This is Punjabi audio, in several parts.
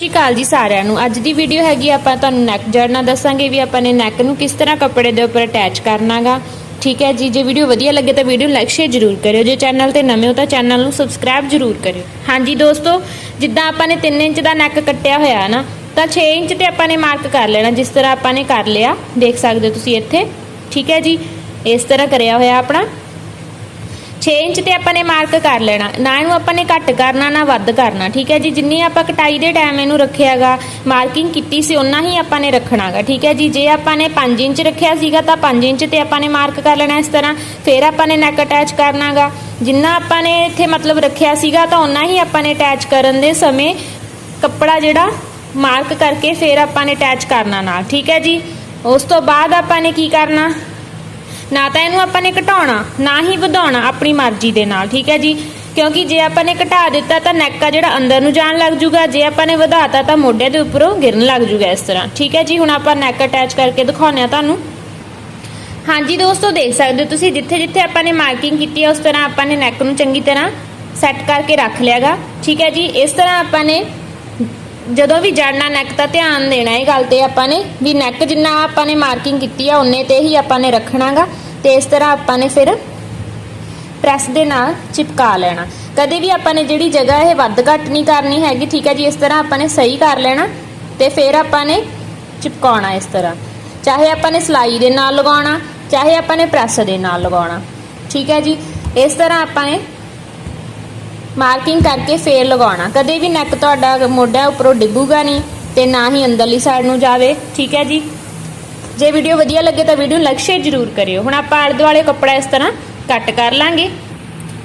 ਸਤਿ ਸ਼੍ਰੀ ਅਕਾਲ ਜੀ ਸਾਰਿਆਂ ਨੂੰ। ਅੱਜ ਦੀ ਵੀਡੀਓ ਹੈਗੀ ਆਪਾਂ ਤੁਹਾਨੂੰ ਨੈਕ ਜੜਨਾ ਦੱਸਾਂਗੇ ਵੀ ਆਪਾਂ ਨੇ ਨੈਕ ਨੂੰ ਕਿਸ ਤਰ੍ਹਾਂ ਕੱਪੜੇ ਦੇ ਉੱਪਰ ਅਟੈਚ ਕਰਨਾਗਾ। ਠੀਕ ਹੈ ਜੀ, ਜੇ ਵੀਡੀਓ ਵਧੀਆ ਲੱਗੇ ਤਾਂ ਵੀਡੀਓ ਲਾਈਕ ਸ਼ੇਅਰ ਜ਼ਰੂਰ ਕਰਿਓ। ਜੇ ਚੈਨਲ ਤੇ ਨਵੇਂ ਹੋ ਤਾਂ ਚੈਨਲ ਨੂੰ ਸਬਸਕ੍ਰਾਈਬ ਜ਼ਰੂਰ ਕਰਿਓ। ਹਾਂਜੀ ਦੋਸਤੋ, ਜਿੱਦਾਂ ਆਪਾਂ ਨੇ 3 ਇੰਚ ਦਾ ਨੈਕ ਕੱਟਿਆ ਹੋਇਆ ਨਾ, ਤਾਂ 6 ਇੰਚ ਤੇ ਆਪਾਂ ਨੇ ਮਾਰਕ ਕਰ ਲੈਣਾ, ਜਿਸ ਤਰ੍ਹਾਂ ਆਪਾਂ ਨੇ ਕਰ ਲਿਆ। ਦੇਖ ਸਕਦੇ ਹੋ ਤੁਸੀਂ ਇੱਥੇ। ਠੀਕ ਹੈ ਜੀ, ਇਸ ਤਰ੍ਹਾਂ ਕਰਿਆ ਹੋਇਆ ਆਪਣਾ। 6 ਇੰਚ ਤੇ ਆਪਾਂ ਨੇ ਮਾਰਕ ਕਰ ਲੈਣਾ ਨਾ ਇਹਨੂੰ ਆਪਾਂ ਨੇ ਘੱਟ ਕਰਨਾ ਨਾ ਵੱਧ ਕਰਨਾ ਠੀਕ ਹੈ ਜੀ ਜਿੰਨੀ ਆਪਾਂ ਕਟਾਈ ਦੇ ਟਾਈਮ ਇਹਨੂੰ ਰੱਖਿਆਗਾ ਮਾਰਕਿੰਗ ਕੀਤੀ ਸੀ ਉਨਾ ਹੀ ਆਪਾਂ ਨੇ ਰੱਖਣਾਗਾ ਠੀਕ ਹੈ ਜੀ ਜੇ ਆਪਾਂ ਨੇ 5 ਇੰਚ ਰੱਖਿਆ ਸੀਗਾ ਤਾਂ 5 ਇੰਚ ਤੇ ਆਪਾਂ ਨੇ ਮਾਰਕ ਕਰ ਲੈਣਾ ਇਸ ਤਰ੍ਹਾਂ ਫਿਰ ਆਪਾਂ ਨੇ ਨੈਕ ਅਟੈਚ ਕਰਨਾਗਾ ਜਿੰਨਾ ਆਪਾਂ ਨੇ ਇੱਥੇ ਮਤਲਬ ਰੱਖਿਆ ਸੀਗਾ ਤਾਂ ਉਨਾ ਹੀ ਆਪਾਂ ਨੇ ਅਟੈਚ ਕਰਨ ਦੇ ਸਮੇਂ ਕੱਪੜਾ ਜਿਹੜਾ ਮਾਰਕ ਕਰਕੇ ਫਿਰ ਆਪਾਂ ਨੇ ਅਟੈਚ ਕਰਨਾ ਨਾਲ ਠੀਕ ਹੈ ਜੀ ਉਸ ਤੋਂ ਬਾਅਦ ਆਪਾਂ ਨੇ ਕੀ ਕਰਨਾ ਨਾ ਤਾਂ ਇਹਨੂੰ ਆਪਾਂ ਨੇ ਘਟਾਉਣਾ, ਨਾ ਹੀ ਵਧਾਉਣਾ ਆਪਣੀ ਮਰਜ਼ੀ ਦੇ ਨਾਲ, ਠੀਕ ਹੈ ਜੀ? ਕਿਉਂਕਿ ਜੇ ਆਪਾਂ ਨੇ ਘਟਾ ਦਿੱਤਾ ਤਾਂ ਨੈਕ ਆ ਜਿਹੜਾ ਅੰਦਰ ਨੂੰ ਜਾਣ ਲੱਗ ਜੂਗਾ, ਜੇ ਆਪਾਂ ਨੇ ਵਧਾਤਾ ਤਾਂ ਮੋਢੇ ਦੇ ਉੱਪਰੋਂ ਗਿਰਨ ਲੱਗ ਜੂਗਾ ਇਸ ਤਰ੍ਹਾਂ, ਠੀਕ ਹੈ ਜੀ? ਹੁਣ ਆਪਾਂ ਨੈਕ ਅਟੈਚ ਕਰਕੇ ਦਿਖਾਉਂਦੇ ਆ ਤੁਹਾਨੂੰ। ਹਾਂਜੀ ਦੋਸਤੋ, ਦੇਖ ਸਕਦੇ ਹੋ ਤੁਸੀਂ, ਜਿੱਥੇ ਜਿੱਥੇ ਆਪਾਂ ਨੇ ਮਾਰਕਿੰਗ ਕੀਤੀ ਹੈ ਉਸ ਤਰ੍ਹਾਂ ਆਪਾਂ ਨੇ ਨੈਕ ਨੂੰ ਚੰਗੀ ਤਰ੍ਹਾਂ ਸੈੱਟ ਕਰਕੇ ਰੱਖ ਲਿਆਗਾ, ਠੀਕ ਹੈ ਜੀ? ਇਸ ਤਰ੍ਹਾਂ ਆਪਾਂ ਨੇ ਜਦੋਂ ਵੀ ਜੜਨਾ ਨੈਕ ਤਾਂ ਧਿਆਨ ਦੇਣਾ ਇਹ ਗੱਲ ਤੇ ਆਪਾਂ ਨੇ, ਵੀ ਨੈਕ ਜਿੰਨਾ ਆਪਾਂ ਨੇ ਮਾਰਕਿੰਗ ਕੀਤੀ ਆ ਉਨੇ ਤੇ ਹੀ ਆਪਾਂ ਨੇ ਰੱਖਣਾਗਾ ਤੇ ਇਸ ਤਰ੍ਹਾਂ ਆਪਾਂ ਨੇ ਫਿਰ ਪ੍ਰੈਸ ਦੇ ਨਾਲ ਚਿਪਕਾ ਲੈਣਾ। ਕਦੇ ਵੀ ਆਪਾਂ ਨੇ ਜਿਹੜੀ ਜਗ੍ਹਾ ਇਹ ਵੱਧ ਘੱਟ ਨਹੀਂ ਕਰਨੀ ਹੈਗੀ, ਠੀਕ ਹੈ ਜੀ, ਇਸ ਤਰ੍ਹਾਂ ਆਪਾਂ ਨੇ ਸਹੀ ਕਰ ਲੈਣਾ ਤੇ ਫਿਰ ਆਪਾਂ ਨੇ ਚਿਪਕਾਉਣਾ ਇਸ ਤਰ੍ਹਾਂ। ਚਾਹੇ ਆਪਾਂ ਨੇ ਸਲਾਈ ਦੇ ਨਾਲ ਲਗਾਉਣਾ, ਚਾਹੇ ਆਪਾਂ ਨੇ ਪ੍ਰੈਸ ਦੇ ਨਾਲ ਲਗਾਉਣਾ, ਠੀਕ ਹੈ ਜੀ, ਇਸ ਤਰ੍ਹਾਂ ਆਪਾਂ ਨੇ ਮਾਰਕਿੰਗ ਕਰਕੇ ਫੇਰ ਲਗਾਉਣਾ। ਕਦੇ ਵੀ ਨੈਕ ਤੁਹਾਡਾ ਮੋਢਾ ਉੱਪਰੋਂ ਡਿੱਗੂਗਾ ਨਹੀਂ ਤੇ ਨਾ ਹੀ ਅੰਦਰਲੀ ਸਾਈਡ ਨੂੰ ਜਾਵੇ, ਠੀਕ ਹੈ ਜੀ? ਜੇ ਵੀਡੀਓ ਵਧੀਆ ਲੱਗੇ ਤਾਂ ਵੀਡੀਓ ਲਾਈਕ ਸ਼ੇਅਰ ਜ਼ਰੂਰ ਕਰਿਓ। ਹੁਣ ਆਪਾਂ ਆਲੇ ਦੁਆਲੇ ਕੱਪੜਾ ਇਸ ਤਰ੍ਹਾਂ ਕੱਟ ਕਰ ਲਾਂਗੇ।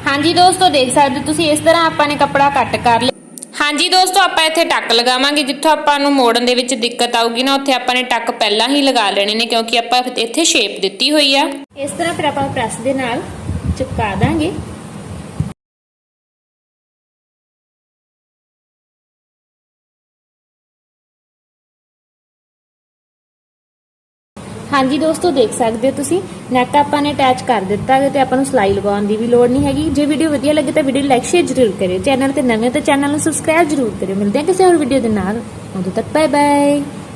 ਹਾਂਜੀ ਦੋਸਤੋ, ਦੇਖ ਸਕਦੇ ਹੋ ਤੁਸੀਂ ਇਸ ਤਰ੍ਹਾਂ ਆਪਾਂ ਨੇ ਕੱਪੜਾ ਕੱਟ ਕਰ ਲਿਆ। ਹਾਂਜੀ ਦੋਸਤੋ, ਆਪਾਂ ਇੱਥੇ ਟੱਕ ਲਗਾਵਾਂਗੇ। ਜਿੱਥੋਂ ਆਪਾਂ ਨੂੰ ਮੋੜਨ ਦੇ ਵਿੱਚ ਦਿੱਕਤ ਆਊਗੀ ਨਾ, ਉੱਥੇ ਆਪਾਂ ਨੇ ਟੱਕ ਪਹਿਲਾਂ ਹੀ ਲਗਾ ਲੈਣੇ ਨੇ, ਕਿਉਂਕਿ ਆਪਾਂ ਇੱਥੇ ਸ਼ੇਪ ਦਿੱਤੀ ਹੋਈ ਆ। ਇਸ ਤਰ੍ਹਾਂ ਫਿਰ ਆਪਾਂ ਪ੍ਰੈਸ ਦੇ ਨਾਲ ਚਿਪਕਾ ਦਾਂਗੇ। ਹਾਂਜੀ ਦੋਸਤੋ, ਦੇਖ ਸਕਦੇ ਹੋ ਤੁਸੀਂ। ਨੈਕ ਆਪਾਂ ਨੇ ਅਟੈਚ ਕਰ ਦਿੱਤਾ ਹੈ ਤੇ ਆਪਾਂ ਨੂੰ ਸਲਾਈ ਲਗਾਉਣ ਦੀ ਵੀ ਲੋੜ ਨਹੀਂ ਹੈਗੀ। ਜੇ ਵੀਡੀਓ ਵਧੀਆ ਲੱਗੇ ਤਾਂ ਵੀਡੀਓ ਲਾਈਕ ਸ਼ੇਅਰ ਜ਼ਰੂਰ ਕਰਿਓ। ਚੈਨਲ ਤੇ ਨਵੇਂ ਹੋ ਤਾਂ ਚੈਨਲ ਨੂੰ ਸਬਸਕ੍ਰਾਈਬ ਜ਼ਰੂਰ ਕਰਿਓ। ਮਿਲਦੇ ਹਾਂ ਕਿਸੇ ਹੋਰ ਵੀਡੀਓ ਦੇ ਨਾਲ। ਉਦੋਂ ਤੱਕ ਬਾਏ ਬਾਏ